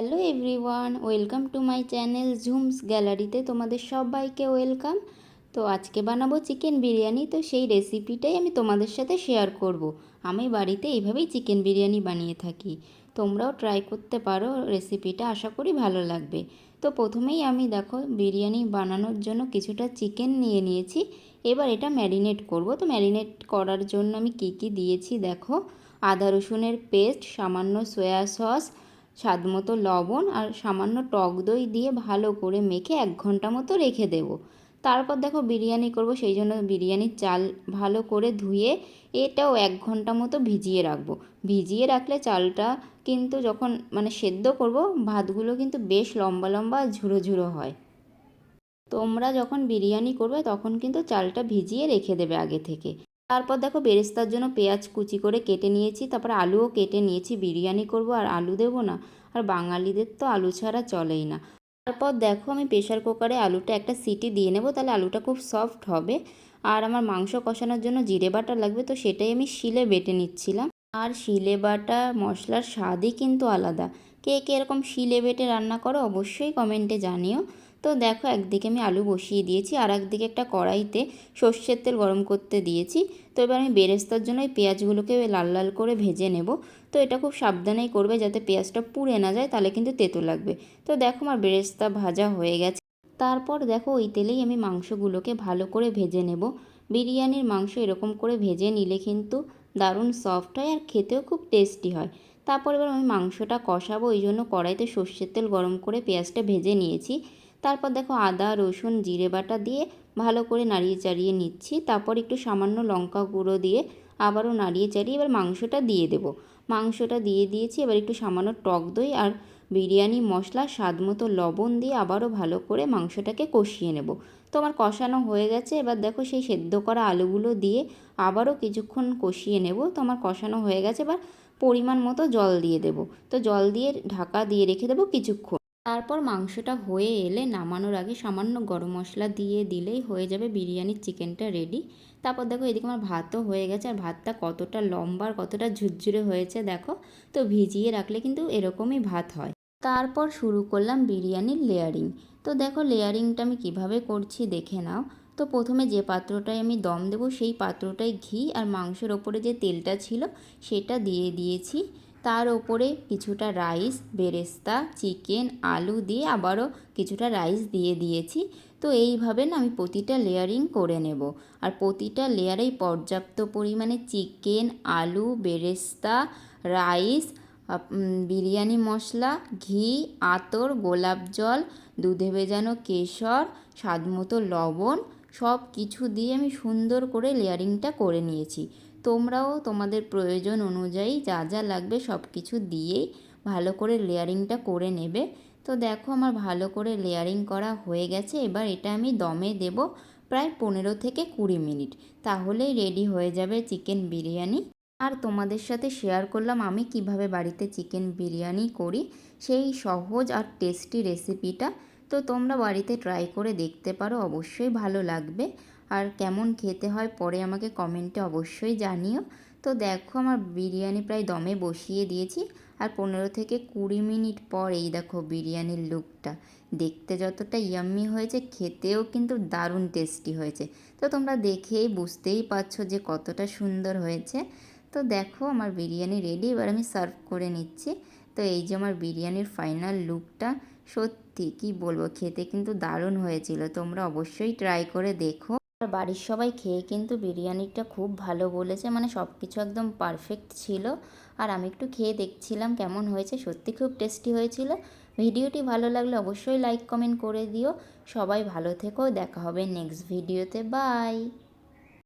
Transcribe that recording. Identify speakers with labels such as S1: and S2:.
S1: Hello everyone, welcome to my channel ঝুমস গ্যালারিতে তোমাদের সবাইকে ওয়েলকাম। তো আজকে বানাবো চিকেন বিরিয়ানি, তো সেই রেসিপিটাই আমি তোমাদের সাথে শেয়ার করব। আমি বাড়িতে এইভাবেই চিকেন বিরিয়ানি বানিয়ে থাকি। তোমরাও ট্রাই করতে পারো, রেসিপিটা আশা করি ভালো লাগবে। তো প্রথমেই আমি দেখো, বিরিয়ানি বানানোর জন্য কিছুটা চিকেন নিয়ে নিয়েছি। এবার এটা ম্যারিনেট করব। তো ম্যারিনেট করার জন্য আমি কি কি দিয়েছি দেখো। আদা রসুনের পেস্ট, সামান্য সয়া সস স্বাদ মতো লবণ আর সামান্য টক দই দিয়ে ভালো করে মেখে এক ঘণ্টা মতো রেখে দেব। তারপর দেখো বিরিয়ানি করব, সেই জন্য বিরিয়ানির চাল ভালো করে ধুয়ে এটাও এক ঘণ্টা মতো ভিজিয়ে রাখব। ভিজিয়ে রাখলে চালটা কিন্তু যখন মানে সেদ্ধ করব, ভাতগুলো কিন্তু বেশ লম্বা লম্বা ঝুরো ঝুরো হয়। তোমরা যখন বিরিয়ানি করবে, তখন কিন্তু চালটা ভিজিয়ে রেখে দেবে আগে থেকে। তারপর দেখো বেরেস্তার জন্য পেঁয়াজ কুচি করে কেটে নিয়েছি, তারপর আলুও কেটে নিয়েছি, বিরিয়ানি করব আর আলু দেবো না। আর বাঙালিদের তো আলু ছাড়া চলেই না। তারপর দেখো আমি প্রেশার কুকারে আলুটা একটা সিটি দিয়ে নেব, তাহলে আলুটা খুব সফট হবে। আর আমার মাংস কষানোর জন্য জিরে বাটা লাগবে, তো সেটাই আমি শিলে বেটে নিচ্ছিলাম। আর শিলে বাটা মশলার স্বাদই কিন্তু আলাদা। কে কে এরকম শিলে বেটে রান্না করো অবশ্যই কমেন্টে জানিও। তো দেখো একদিকে আমি আলু বসিয়ে দিয়েছি আর একদিকে একটা কড়াইতে সর্ষের তেল গরম করতে দিয়েছি। তো এবার আমি বেরেস্তার জন্য এই পেঁয়াজগুলোকে লাল লাল করে ভেজে নেব। তো এটা খুব সাবধানেই করবে যাতে পেঁয়াজটা পুড়ে না যায়, তাহলে কিন্তু তেতো লাগবে। তো দেখো আমার বেরেস্তা ভাজা হয়ে গেছে। তারপর দেখো ওই তেলেই আমি মাংসগুলোকে ভালো করে ভেজে নেব। বিরিয়ানির মাংস এরকম করে ভেজে নিলে কিন্তু দারুণ সফট হয় আর খেতেও খুব টেস্টি হয়। তারপর এবার আমি মাংসটা কষাবো, ওই জন্য কড়াইতে সর্ষের তেল গরম করে পেঁয়াজটা ভেজে নিয়েছি। তারপর দেখো আদা, রসুন, জিরে বাটা দিয়ে ভালো করে নাড়িয়ে চাড়িয়ে নিচ্ছি। তারপর একটু সামান্য লঙ্কা গুঁড়ো দিয়ে আবারও নাড়িয়ে চাড়িয়ে এবার মাংসটা দিয়ে দেব। মাংসটা দিয়ে দিয়েছি, এবার একটু সামান্য টক দই আর বিরিয়ানি মশলা, স্বাদ মতো লবণ দিয়ে আবারও ভালো করে মাংসটাকে কষিয়ে নেব। তো আমার কষানো হয়ে গেছে, এবার দেখো সেই সেদ্ধ করা আলুগুলো দিয়ে আবারও কিছুক্ষণ কষিয়ে নেব। তো আমার কষানো হয়ে গেছে, এবার পরিমাণ মতো জল দিয়ে দেব। তো জল দিয়ে ঢাকা দিয়ে রেখে দেবো কিছুক্ষণ। তারপর মাংসটা হয়ে এলে নামানোর আগে সামান্য গরম মশলা দিয়ে দিলেই হয়ে যাবে বিরিয়ানির চিকেনটা রেডি তারপর দেখো এদিকে আমার ভাতও হয়ে গেছে আর ভাতটা কতটা লম্বা আর কতটা ঝুরঝুরে হয়েছে দেখো। তো ভিজিয়ে রাখলে কিন্তু এরকমই ভাত হয়। তারপর শুরু করলাম বিরিয়ানির লেয়ারিং তো দেখো লেয়ারিংটা আমি কীভাবে করছি দেখে নাও। তো প্রথমে যে পাত্রটায় আমি দম দেবো সেই পাত্রটায় ঘি আর মাংসের ওপরে যে তেলটা ছিল সেটা দিয়ে দিয়েছি। তার ওপরে কিছুটা রাইস, বেরেস্তা, চিকেন, আলু দিয়ে আবারও কিছুটা রাইস দিয়ে দিয়েছি। তো এইভাবে না আমি প্রতিটা লেয়ারিং করে নেব। আর প্রতিটা লেয়ারেই পর্যাপ্ত পরিমাণে চিকেন, আলু, বেরেস্তা, রাইস বিরিয়ানি মশলা, ঘি, আতর, গোলাপ জল, দুধে ভেজানো কেশর, স্বাদমতো লবণ সব কিছু দিয়ে আমি সুন্দর করে লেয়ারিংটা করে নিয়েছি। তোমরাও তোমাদের প্রয়োজন অনুযায়ী যা যা লাগবে সব কিছু দিয়েই ভালো করে লেয়ারিংটা করে নেবে। তো দেখো আমার ভালো করে লেয়ারিং করা হয়ে গেছে। এবার এটা আমি দমে দেব প্রায় পনেরো থেকে কুড়ি মিনিট। তাহলেই রেডি হয়ে যাবে চিকেন বিরিয়ানি। আর তোমাদের সাথে শেয়ার করলাম আমি কীভাবে বাড়িতে চিকেন বিরিয়ানি করি। সেই সহজ আর টেস্টি রেসিপিটা তো তোমরা বাড়িতে ট্রাই করে দেখতে পারো, অবশ্যই ভালো লাগবে। আর কেমন খেতে হয় পরে আমাকে কমেন্টে অবশ্যই জানিও। তো দেখো আমার বিরিয়ানি প্রায় দমে বসিয়ে দিয়েছি, আর পনেরো থেকে কুড়ি মিনিট পর এই দেখো বিরিয়ানির লুকটা। দেখতে যতটা ইয়াম্মি হয়েছে, খেতেও কিন্তু দারুণ টেস্টি হয়েছে। তো তোমরা দেখেই বুঝতেই পারছ যে কতটা সুন্দর হয়েছে। তো দেখো আমার বিরিয়ানি রেডি এবার আমি সার্ভ করে নিচ্ছি। তো এই যে আমার বিরিয়ানির ফাইনাল লুকটা সত্যি কি বলব, খেতে কিন্তু দারুণ হয়েছিল। তোমরা অবশ্যই ট্রাই করে দেখো। আর বাড়ির সবাই খেয়ে কিন্তু বিরিয়ানিটা খুব ভালো বলেছে মানে সব কিছু একদম পারফেক্ট ছিল। আর আমি একটু খেয়ে দেখছিলাম কেমন হয়েছে, সত্যি খুব টেস্টি হয়েছিল। ভিডিওটি ভালো লাগলে অবশ্যই লাইক কমেন্ট করে দিও। সবাই ভালো থেকো, দেখা হবে নেক্সট ভিডিওতে বাই